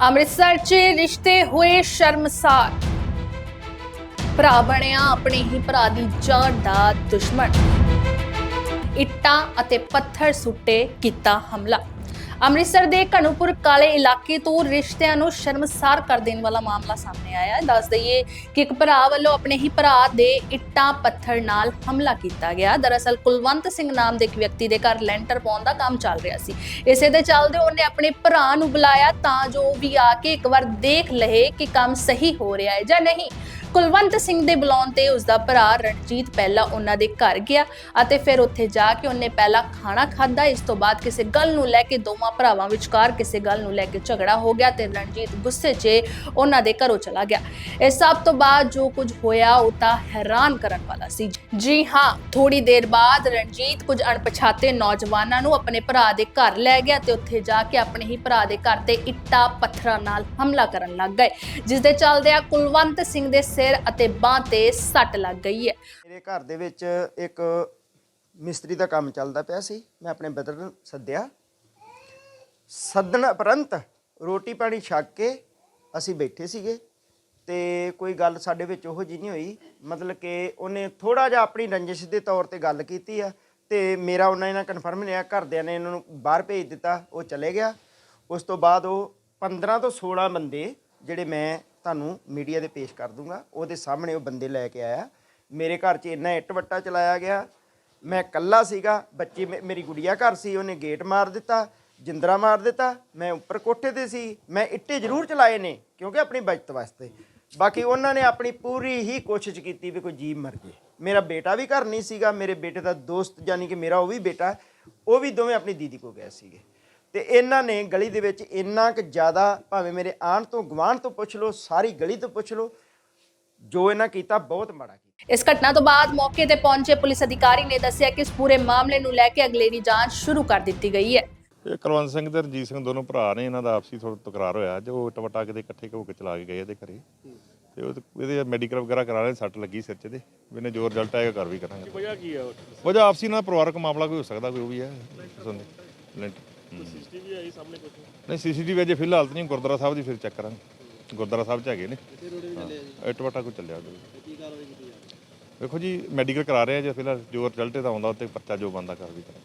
ਅੰਮ੍ਰਿਤਸਰ 'ਚ ਰਿਸ਼ਤੇ ਹੋਏ ਸ਼ਰਮਸਾਰ। ਭਰਾ ਬਣਿਆ ਆਪਣੇ ਹੀ ਭਰਾ ਦੀ ਜਾਨ ਦਾ ਦੁਸ਼ਮਣ। ਇੱਟਾਂ ਅਤੇ ਪੱਥਰ ਸੁੱਟੇ ਕੀਤਾ ਹਮਲਾ। ਅੰਮ੍ਰਿਤਸਰ ਦੇ ਘਣੂਪੁਰ ਕਾਲੇ ਇਲਾਕੇ ਤੋਂ ਰਿਸ਼ਤਿਆਂ ਨੂੰ ਸ਼ਰਮਸਾਰ ਕਰ ਦੇਣ ਵਾਲਾ ਮਾਮਲਾ ਸਾਹਮਣੇ ਆਇਆ ਹੈ। ਦੱਸ ਦਈਏ ਕਿ ਇੱਕ ਭਰਾ ਵੱਲੋਂ ਆਪਣੇ ਹੀ ਭਰਾ ਦੇ ਇੱਟਾਂ ਪੱਥਰ ਨਾਲ ਹਮਲਾ ਕੀਤਾ ਗਿਆ। ਦਰਅਸਲ ਕੁਲਵੰਤ ਸਿੰਘ ਨਾਮ ਦੇ ਇੱਕ ਵਿਅਕਤੀ ਦੇ ਘਰ ਲੈਂਟਰ ਪਾਉਣ ਦਾ ਕੰਮ ਚੱਲ ਰਿਹਾ ਸੀ। ਇਸੇ ਦੇ ਚੱਲਦੇ ਉਹਨੇ ਆਪਣੇ ਭਰਾ ਨੂੰ ਬੁਲਾਇਆ ਤਾਂ ਜੋ ਉਹ ਵੀ ਆ ਕੇ ਇੱਕ ਵਾਰ ਦੇਖ ਲਏ ਕਿ ਕੰਮ ਸਹੀ ਹੋ ਰਿਹਾ ਹੈ ਜਾਂ ਨਹੀਂ। ਕੁਲਵੰਤ ਸਿੰਘ ਦੇ ਬੁਲਾਉਣ ਤੇ ਉਸ ਦਾ ਭਰਾ ਰਣਜੀਤ ਪਹਿਲਾਂ ਉਹਨਾਂ ਦੇ ਘਰ ਗਿਆ ਅਤੇ ਫਿਰ ਉੱਥੇ ਜਾ ਕੇ ਉਹਨੇ ਪਹਿਲਾਂ ਖਾਣਾ ਖਾਧਾ। ਇਸ ਤੋਂ ਬਾਅਦ ਕਿਸੇ ਗੱਲ ਨੂੰ ਲੈ ਕੇ ਦੋਵਾਂ ਭਰਾਵਾਂ ਵਿਚਕਾਰ ਕਿਸੇ ਗੱਲ ਨੂੰ ਲੈ ਕੇ ਝਗੜਾ ਹੋ ਗਿਆ ਤੇ ਰਣਜੀਤ ਗੁੱਸੇ 'ਚ ਉਹਨਾਂ ਦੇ ਘਰੋਂ ਚਲਾ ਗਿਆ। ਇਸ ਸਭ ਤੋਂ ਬਾਅਦ ਜੋ ਕੁਝ ਹੋਇਆ, ਉਹ ਤਾਂ ਹੈਰਾਨ ਕਰਨ ਵਾਲਾ ਸੀ। ਜੀ ਹਾਂ ਥੋੜੀ ਦੇਰ ਬਾਅਦ ਰਣਜੀਤ ਕੁਝ ਅਣਪਛਾਤੇ ਨੌਜਵਾਨਾਂ ਨੂੰ ਆਪਣੇ ਭਰਾ ਦੇ ਘਰ ਲੈ ਗਿਆ ਤੇ ਉੱਥੇ ਜਾ ਕੇ ਆਪਣੇ ਹੀ ਭਰਾ ਦੇ ਘਰ ਤੇ ਇੱਟਾਂ, ਪੱਥਰਾਂ ਨਾਲ ਹਮਲਾ ਕਰਨ ਲੱਗ ਗਏ। ਜਿਸ ਦੇ ਚੱਲਦਿਆਂ ਕੁਲਵੰਤ ਸਿੰਘ ਦੇ ਸਿਰ ਅਤੇ ਬਾਹ ਤੇ ਸੱਟ ਲੱਗ ਗਈ ਹੈ। ਮੇਰੇ ਘਰ ਦੇ ਵਿੱਚ ਇੱਕ ਮਿਸਤਰੀ ਦਾ ਕੰਮ ਚੱਲਦਾ ਪਿਆ ਸੀ। ਮੈਂ ਆਪਣੇ ਬ੍ਰਦਰ ਨੂੰ ਸੱਦਿਆ। ਸੱਦਣ ਉਪਰੰਤ ਰੋਟੀ ਪਾਣੀ ਛਕ ਕੇ ਅਸੀਂ ਬੈਠੇ ਸੀਗੇ ਤੇ ਕੋਈ ਗੱਲ ਸਾਡੇ ਵਿੱਚ ਉਹੋ ਜਿਹੀ ਨਹੀਂ ਹੋਈ। ਮਤਲਬ ਕਿ ਉਹਨੇ ਥੋੜਾ ਜਿਹਾ ਆਪਣੀ ਰੰਜਿਸ਼ ਦੇ ਤੌਰ ਤੇ ਗੱਲ ਕੀਤੀ ਆ ਤੇ ਮੇਰਾ ਉਹਨਾਂ ਨੇ ਕਨਫਰਮ ਨਹੀਂ ਆ ਘਰਦਿਆਂ ਨੇ ਇਹਨਾਂ ਨੂੰ ਬਾਹਰ ਭੇਜ ਦਿੱਤਾ, ਉਹ ਚਲੇ ਗਿਆ। ਉਸ ਤੋਂ ਬਾਅਦ ਉਹ 15 ਤੋਂ 16 ਬੰਦੇ ਜਿਹੜੇ ਮੈਂ ਤੁਹਾਨੂੰ ਮੀਡੀਆ ਦੇ ਪੇਸ਼ ਕਰ ਦੂੰਗਾ। ਉਹਦੇ ਸਾਹਮਣੇ ਉਹ ਬੰਦੇ ਲੈ ਕੇ ਆਇਆ। ਮੇਰੇ ਘਰ 'ਚ ਇੰਨਾ ਇੱਟ ਵੱਟਾ ਚਲਾਇਆ ਗਿਆ। ਮੈਂ ਇਕੱਲਾ ਸੀਗਾ। ਬੱਚੀ ਮੇ- ਮੇਰੀ ਗੁੜੀਆ ਘਰ ਸੀ। ਉਹਨੇ ਗੇਟ ਮਾਰ ਦਿੱਤਾ, ਜਿੰਦਰਾ ਮਾਰ ਦਿੱਤਾ। ਮੈਂ ਉੱਪਰ ਕੋਠੇ ਤੇ ਸੀ। ਮੈਂ ਇੱਟੇ ਜ਼ਰੂਰ ਚਲਾਏ ਨੇ, ਕਿਉਂਕਿ ਆਪਣੀ ਬਚਤ ਵਾਸਤੇ। ਬਾਕੀ ਉਹਨਾਂ ਨੇ ਆਪਣੀ ਪੂਰੀ ਹੀ ਕੋਸ਼ਿਸ਼ ਕੀਤੀ ਵੀ ਕੋਈ ਜੀਵ ਮਰ ਜੇ। ਮੇਰਾ ਬੇਟਾ ਵੀ ਘਰ ਨਹੀਂ ਸੀਗਾ। ਮੇਰੇ ਬੇਟੇ ਦਾ ਦੋਸਤ, ਯਾਨੀ ਕਿ ਮੇਰਾ ਉਹ ਵੀ ਬੇਟਾ, ਉਹ ਵੀ ਦੋਵੇਂ ਆਪਣੀ ਦੀਦੀ ਕੋ ਗਏ ਸੀਗੇ। ਤੇ ਇਹਨਾਂ ਨੇ ਗਲੀ ਦੇ ਵਿੱਚ ਇੰਨਾ ਕੁ ਜ਼ਿਆਦਾ ਭਾਵੇਂ ਮੇਰੇ ਆਣ ਤੋਂ ਗਵਾਂਢ ਤੋਂ ਪੁੱਛ ਲਓ ਸਾਰੀ ਗਲੀ ਤੋਂ ਪੁੱਛ ਲਓ ਜੋ ਇਹਨਾਂ ਕੀਤਾ ਬਹੁਤ ਮਾੜਾ ਕੀਤਾ। ਇਸ ਘਟਨਾ ਤੋਂ ਬਾਅਦ ਮੌਕੇ ਤੇ ਪਹੁੰਚੇ ਪੁਲਿਸ ਅਧਿਕਾਰੀ ਨੇ ਦੱਸਿਆ ਕਿ ਇਸ ਪੂਰੇ ਮਾਮਲੇ ਨੂੰ ਲੈ ਕੇ ਅਗਲੇਰੀ ਜਾਂਚ ਸ਼ੁਰੂ ਕਰ ਦਿੱਤੀ ਗਈ ਹੈ। ਇਹ ਕੁਲਵੰਤ ਸਿੰਘ ਤੇ ਰਣਜੀਤ ਸਿੰਘ ਦੋਨੋਂ ਭਰਾ ਨੇ ਇਹਨਾਂ ਦਾ ਆਪਸੀ ਥੋੜਾ ਤਕਰਾਰ ਹੋਇਆ ਜੋ ਟਵਟਾ ਕਿਤੇ ਇਕੱਠੇ ਹੋ ਕੇ ਚਲਾ ਕੇ ਗਏ ਇਹਦੇ ਘਰੇ। ਤੇ ਉਹ ਇਹਦੇ ਮੈਡੀਕਲ ਵਗੈਰਾ ਕਰਾ ਰਹੇ ਸੱਟ ਲੱਗੀ ਸਿਰ 'ਚ ਦੇ ਇਹਨੇ ਜੋ ਰਿਜ਼ਲਟ ਆਏਗਾ ਕਰ ਵੀ ਕਰਾਂਗੇ। ਵਜ੍ਹਾ ਕੀ ਹੈ ਵਜ੍ਹਾ ਆਪਸੀ ਨਾਲ ਪਰਿਵਾਰਕ ਮਾਮਲਾ ਕੋਈ ਹੋ ਸਕਦਾ ਕੋਈ ਉਹ ਵੀ ਹੈ ਸੀਸੀਟੀਵੀ ਆਈ ਸਾਹਮਣੇ ਕੁਝ ਨਹੀਂ ਸੀਸੀਟੀਵੀ ਅਜੇ ਫਿਲਹਾਲ ਤਾਂ ਨਹੀਂ ਗੁਰਦੁਆਰਾ ਸਾਹਿਬ ਦੀ ਫਿਰ ਚੈੱਕ ਕਰਾਂਗੇ। ਗੁਰਦੁਆਰਾ ਸਾਹਿਬ 'ਚ ਹੈਗੇ ਨੇ। ਹਾਂ ਟਵਟਾ ਕੋਈ ਚੱਲਿਆ ਉਹਦੇ ਵੇਖੋ ਜੀ ਮੈਡੀਕਲ ਕਰਾ ਰਹੇ ਆ ਜੇ ਫਿਲਹਾਲ ਜੋ ਰਿਜ਼ਲਟ ਇਹਦਾ ਆਉਂਦਾ ਉੱਤੇ ਪਰਚਾ ਜੋ ਬੰਦਾ ਕਰ ਵੀ ਕਰਾਂਗੇ।